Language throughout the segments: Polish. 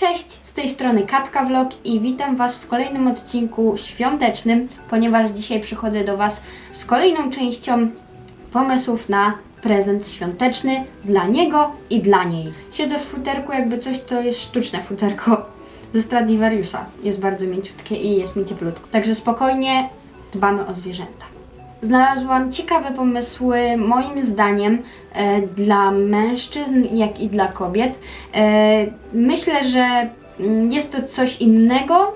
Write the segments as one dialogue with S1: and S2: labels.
S1: Cześć, z tej strony Katka Vlog i witam Was w kolejnym odcinku świątecznym, ponieważ dzisiaj przychodzę do Was z kolejną częścią pomysłów na prezent świąteczny dla niego i dla niej. Siedzę w futerku, jakby coś to jest sztuczne futerko ze Stradivariusa. Jest bardzo mięciutkie i jest mi cieplutko. Także spokojnie dbamy o zwierzęta. Znalazłam ciekawe pomysły, moim zdaniem, e, dla mężczyzn, jak i dla kobiet. E, myślę, że mm, jest to coś innego,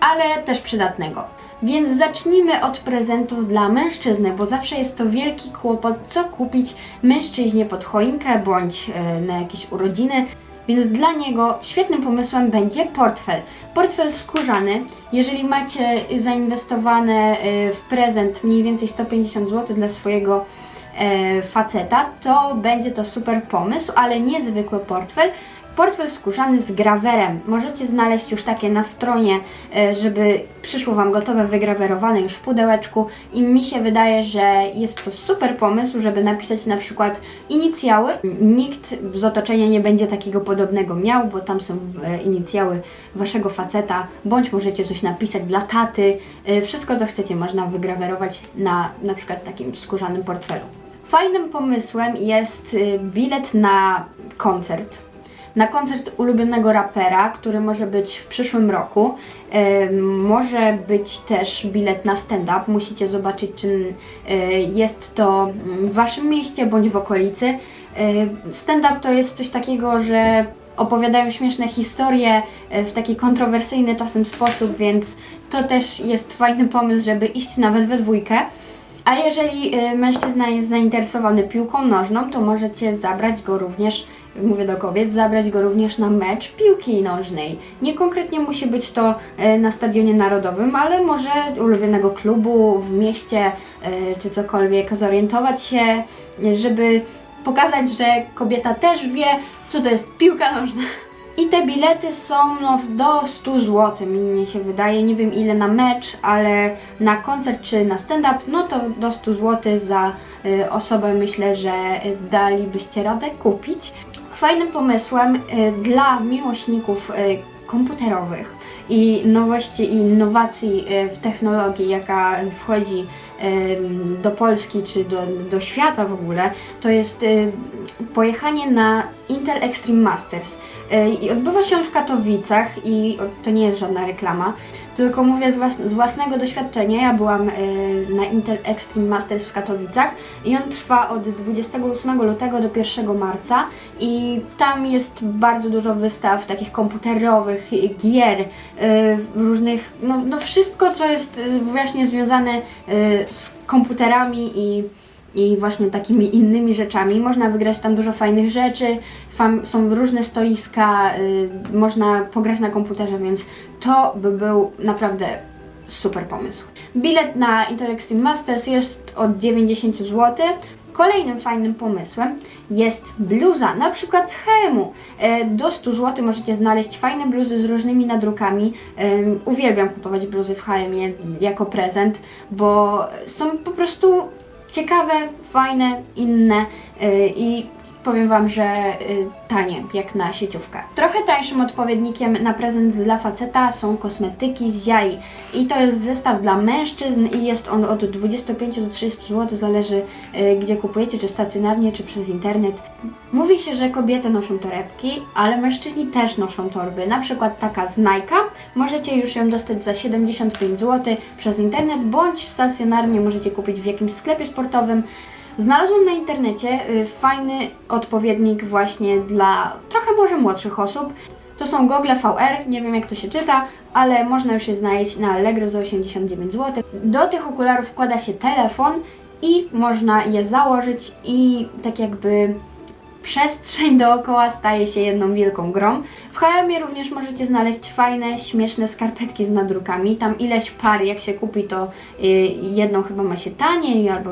S1: ale też przydatnego. Więc zacznijmy od prezentów dla mężczyzny, bo zawsze jest to wielki kłopot, co kupić mężczyźnie pod choinkę bądź e, na jakieś urodziny. Więc dla niego świetnym pomysłem będzie portfel. Portfel skórzany. Jeżeli macie zainwestowane e, w prezent mniej więcej 150 zł dla swojego e, faceta, to będzie to super pomysł, ale niezwykły portfel. Portfel skórzany z grawerem. Możecie znaleźć już takie na stronie, e, żeby przyszło Wam gotowe, wygrawerowane już w pudełeczku i mi się wydaje, że jest to super pomysł, żeby napisać na przykład inicjały. Nikt z otoczenia nie będzie takiego podobnego miał, bo tam są e, inicjały Waszego faceta, bądź możecie coś napisać dla taty. E, Wszystko, co chcecie, można wygrawerować na na przykład takim skórzanym portfelu. Fajnym pomysłem jest bilet na koncert na koncert ulubionego rapera, który może być w przyszłym roku. Może być też bilet na stand-up. Musicie zobaczyć, czy jest to mm, w waszym mieście bądź w okolicy. Stand-up to jest coś takiego, że opowiadają śmieszne historie y, w taki kontrowersyjny czasem sposób, więc to też jest fajny pomysł, żeby iść nawet we dwójkę. A jeżeli y, mężczyzna jest zainteresowany piłką nożną, to możecie zabrać go również, mówię do kobiet, zabrać go również na mecz piłki nożnej. Nie konkretnie musi być to y, na stadionie narodowym, ale może ulubionego klubu w mieście y, czy cokolwiek, zorientować się, żeby pokazać, że kobieta też wie, co to jest piłka nożna. I te bilety są no, do 100 zł, mnie się wydaje. Nie wiem ile na mecz, ale na koncert czy na stand-up, no to do 100 zł za y, osobę myślę, że y, dalibyście radę kupić. Fajnym pomysłem y, dla miłośników y, komputerowych i nowości i innowacji y, w technologii, jaka wchodzi do Polski czy do, do świata w ogóle, to jest y, pojechanie na Intel Extreme Masters. Y, I odbywa się on w Katowicach i to nie jest żadna reklama, tylko mówię z, włas- z własnego doświadczenia. Ja byłam y, na Intel Extreme Masters w Katowicach i on trwa od 28 lutego do 1 marca i tam jest bardzo dużo wystaw takich komputerowych, gier, y, różnych, no, no wszystko co jest właśnie związane z komputerami i i właśnie takimi innymi rzeczami. Można wygrać tam dużo fajnych rzeczy, fam, są różne stoiska, y, można pograć na komputerze, więc to by był naprawdę super pomysł. Bilet na Intel Extreme Masters jest od 90 zł. Kolejnym fajnym pomysłem jest bluza, na przykład z H&M-u. E, Do 100 zł możecie znaleźć fajne bluzy z różnymi nadrukami. Uwielbiam kupować bluzy w H&M jako prezent, bo są po prostu ciekawe, fajne, inne yy, i powiem Wam, że yy, tanie, jak na sieciówkę. Trochę tańszym odpowiednikiem na prezent dla faceta są kosmetyki z Ziai i to jest zestaw dla mężczyzn i jest on od 25 do 30 zł, zależy yy, gdzie kupujecie, czy stacjonarnie, czy przez internet. Mówi się, że kobiety noszą torebki, ale mężczyźni też noszą torby, na przykład taka z Nike. Możecie już ją dostać za 75 zł przez internet, bądź stacjonarnie możecie kupić w jakimś sklepie sportowym. Znalazłam na internecie y, fajny odpowiednik właśnie dla trochę może młodszych osób. To są gogle VR, nie wiem jak to się czyta, ale można już je znaleźć na Allegro za 89 zł. Do tych okularów wkłada się telefon i można je założyć i tak jakby przestrzeń dookoła staje się jedną wielką grą. W H&M również możecie znaleźć fajne, śmieszne skarpetki z nadrukami. Tam ileś par, jak się kupi, to y, jedną chyba ma się taniej albo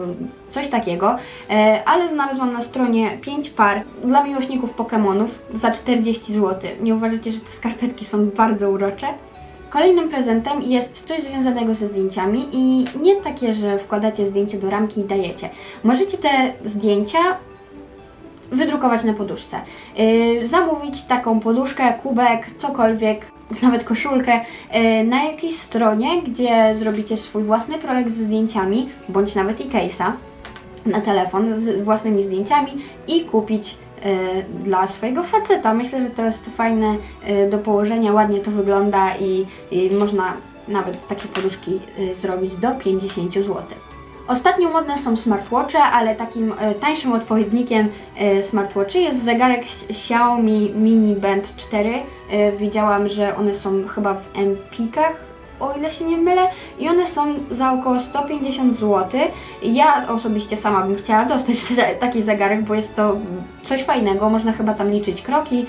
S1: coś takiego. E, ale znalazłam na stronie 5 par dla miłośników Pokémonów za 40 zł. Nie uważacie, że te skarpetki są bardzo urocze? Kolejnym prezentem jest coś związanego ze zdjęciami i nie takie, że wkładacie zdjęcie do ramki i dajecie. Możecie te zdjęcia wydrukować na poduszce. Yy, zamówić taką poduszkę, kubek, cokolwiek, nawet koszulkę yy, na jakiejś stronie, gdzie zrobicie swój własny projekt z zdjęciami, bądź nawet i case'a na telefon z własnymi zdjęciami i kupić y, dla swojego faceta. Myślę, że to jest fajne y, do położenia, ładnie to wygląda i, i można nawet takie poduszki y, zrobić do 50 zł. Ostatnio modne są smartwatche, ale takim e, tańszym odpowiednikiem e, smartwatchy jest zegarek Xiaomi Mini Band 4. E, widziałam, że one są chyba w Empikach, o ile się nie mylę, i one są za około 150 zł. Ja osobiście sama bym chciała dostać taki zegarek, bo jest to coś fajnego, można chyba tam liczyć kroki.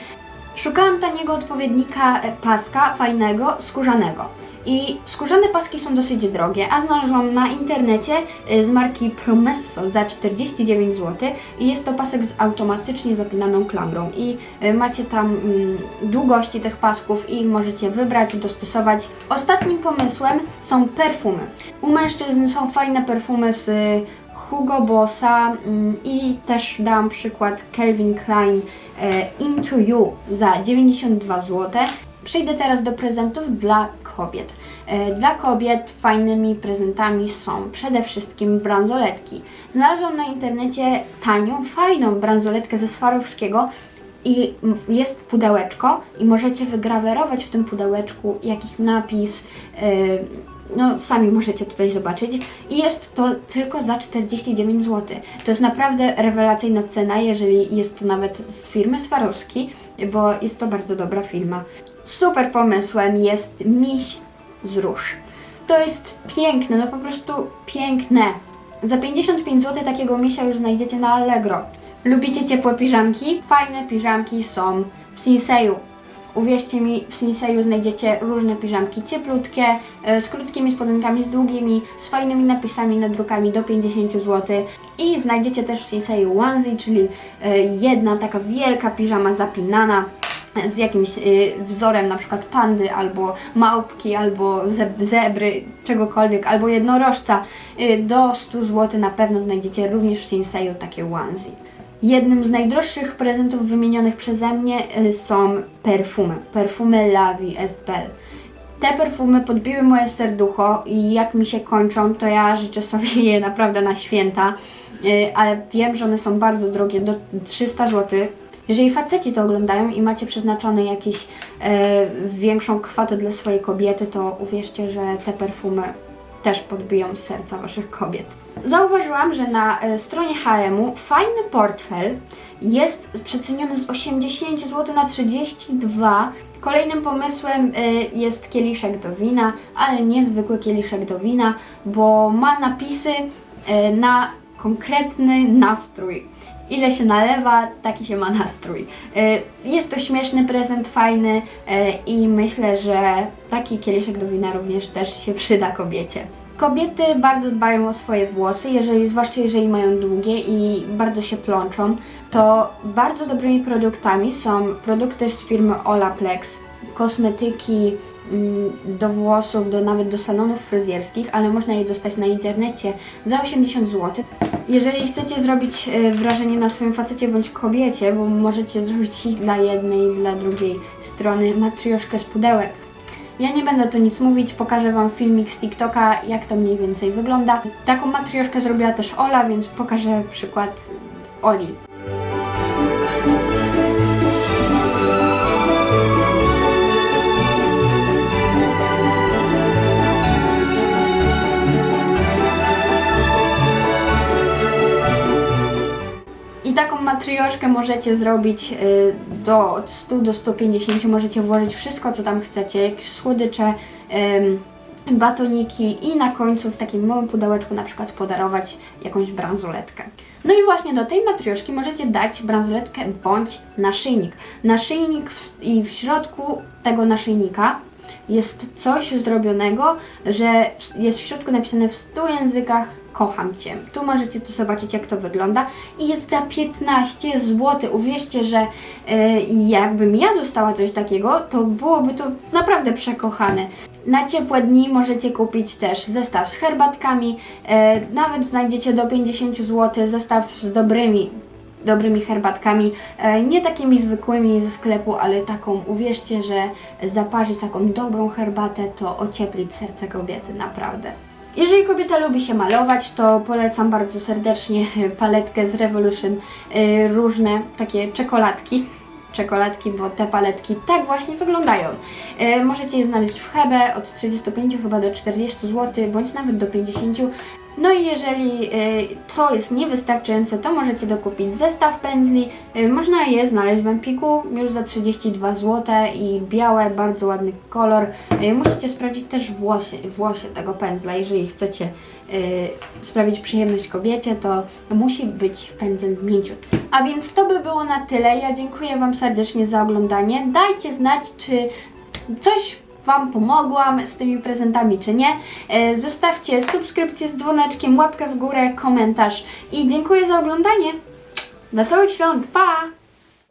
S1: Szukałam taniego odpowiednika paska, fajnego, skórzanego. I skórzane paski są dosyć drogie, a znalazłam na internecie y, z marki Promesso za 49 zł i jest to pasek z automatycznie zapinaną klamrą i y, macie tam mm, długości tych pasków i możecie wybrać, dostosować. Ostatnim pomysłem są perfumy. U mężczyzn są fajne perfumy z y, Hugo Bossa mm, i też dałam przykład Calvin Klein Into You za 92 zł. Przejdę teraz do prezentów dla kobiet. E, Dla kobiet fajnymi prezentami są przede wszystkim bransoletki. Znalazłam na internecie tanią, fajną bransoletkę ze Swarowskiego i jest pudełeczko i możecie wygrawerować w tym pudełeczku jakiś napis, e, no sami możecie tutaj zobaczyć i jest to tylko za 49 zł. To jest naprawdę rewelacyjna cena, jeżeli jest to nawet z firmy Swarowski, bo jest to bardzo dobra firma. Super pomysłem jest miś z róż. To jest piękne, no po prostu piękne. Za 55 zł takiego misia już znajdziecie na Allegro. Lubicie ciepłe piżamki? Fajne piżamki są w Sinseju. Uwierzcie mi, w Sinseju znajdziecie różne piżamki cieplutkie, e, z krótkimi spodenkami, z długimi, z fajnymi napisami, nadrukami do 50 zł. I znajdziecie też w Sinseju onesie, czyli e, jedna taka wielka piżama zapinana z jakimś y, wzorem na przykład pandy, albo małpki, albo ze- zebry, czegokolwiek, albo jednorożca. Y, do 100 zł na pewno znajdziecie również w Sinseju takie onesie. Jednym z najdroższych prezentów wymienionych przeze mnie y, są perfumy. Perfumy La Vie est Belle. Te perfumy podbiły moje serducho i jak mi się kończą, to ja życzę sobie je naprawdę na święta, ale wiem, że one są bardzo drogie, do 300 zł. Jeżeli faceci to oglądają i macie przeznaczone jakieś e, większą kwotę dla swojej kobiety, to uwierzcie, że te perfumy też podbiją serca waszych kobiet. Zauważyłam, że na e, stronie H&M-u fajny portfel jest przeceniony z 80 zł na 32. Kolejnym pomysłem e, jest kieliszek do wina, ale niezwykły kieliszek do wina, bo ma napisy e, na konkretny nastrój. Ile się nalewa, taki się ma nastrój. E, Jest to śmieszny prezent, fajny e, i myślę, że taki kieliszek do wina również też się przyda kobiecie. Kobiety bardzo dbają o swoje włosy, jeżeli, zwłaszcza jeżeli mają długie i bardzo się plączą, to bardzo dobrymi produktami są produkty z firmy Olaplex, kosmetyki do włosów, do, nawet do salonów fryzjerskich, ale można je dostać na internecie za 80 zł. Jeżeli chcecie zrobić e, wrażenie na swoim facecie bądź kobiecie, bo możecie zrobić i dla jednej, i dla drugiej strony matrioszkę z pudełek. Ja nie będę tu nic mówić, pokażę Wam filmik z TikToka, jak to mniej więcej wygląda. Taką matrioszkę zrobiła też Ola, więc pokażę przykład Oli. Matrioszkę możecie zrobić y, do od 100 do 150. Możecie włożyć wszystko, co tam chcecie, jakieś słodycze, batoniki i na końcu w takim małym pudełeczku na przykład podarować jakąś bransoletkę. No i właśnie do tej matrioszki możecie dać bransoletkę bądź naszyjnik. Naszyjnik w, i w środku tego naszyjnika jest coś zrobionego, że jest w środku napisane w 100 językach kocham Cię. Tu możecie tu zobaczyć jak to wygląda i jest za 15 zł. Uwierzcie, że e, jakbym ja dostała coś takiego, to byłoby to naprawdę przekochane. Na ciepłe dni możecie kupić też zestaw z herbatkami, e, nawet znajdziecie do 50 zł zestaw z dobrymi dobrymi herbatkami, e, nie takimi zwykłymi ze sklepu, ale taką, uwierzcie, że zaparzyć taką dobrą herbatę to ocieplić serce kobiety, naprawdę. Jeżeli kobieta lubi się malować, to polecam bardzo serdecznie paletkę z Revolution, y, różne takie czekoladki. Czekoladki, bo te paletki tak właśnie wyglądają. Y, Możecie je znaleźć w Hebe od 35 chyba do 40 zł, bądź nawet do 50 no i jeżeli y, to jest niewystarczające, to możecie dokupić zestaw pędzli. Y, można je znaleźć w Empiku już za 32 zł i białe, bardzo ładny kolor. Y, musicie sprawdzić też włosie, włosie tego pędzla, jeżeli chcecie sprawić przyjemność kobiecie, to musi być pędzel mięciutki. A więc to by było na tyle. Ja dziękuję Wam serdecznie za oglądanie. Dajcie znać, czy coś Wam pomogłam z tymi prezentami, czy nie. E, Zostawcie subskrypcję z dzwoneczkiem, łapkę w górę, komentarz i dziękuję za oglądanie. Wesołych świąt, pa!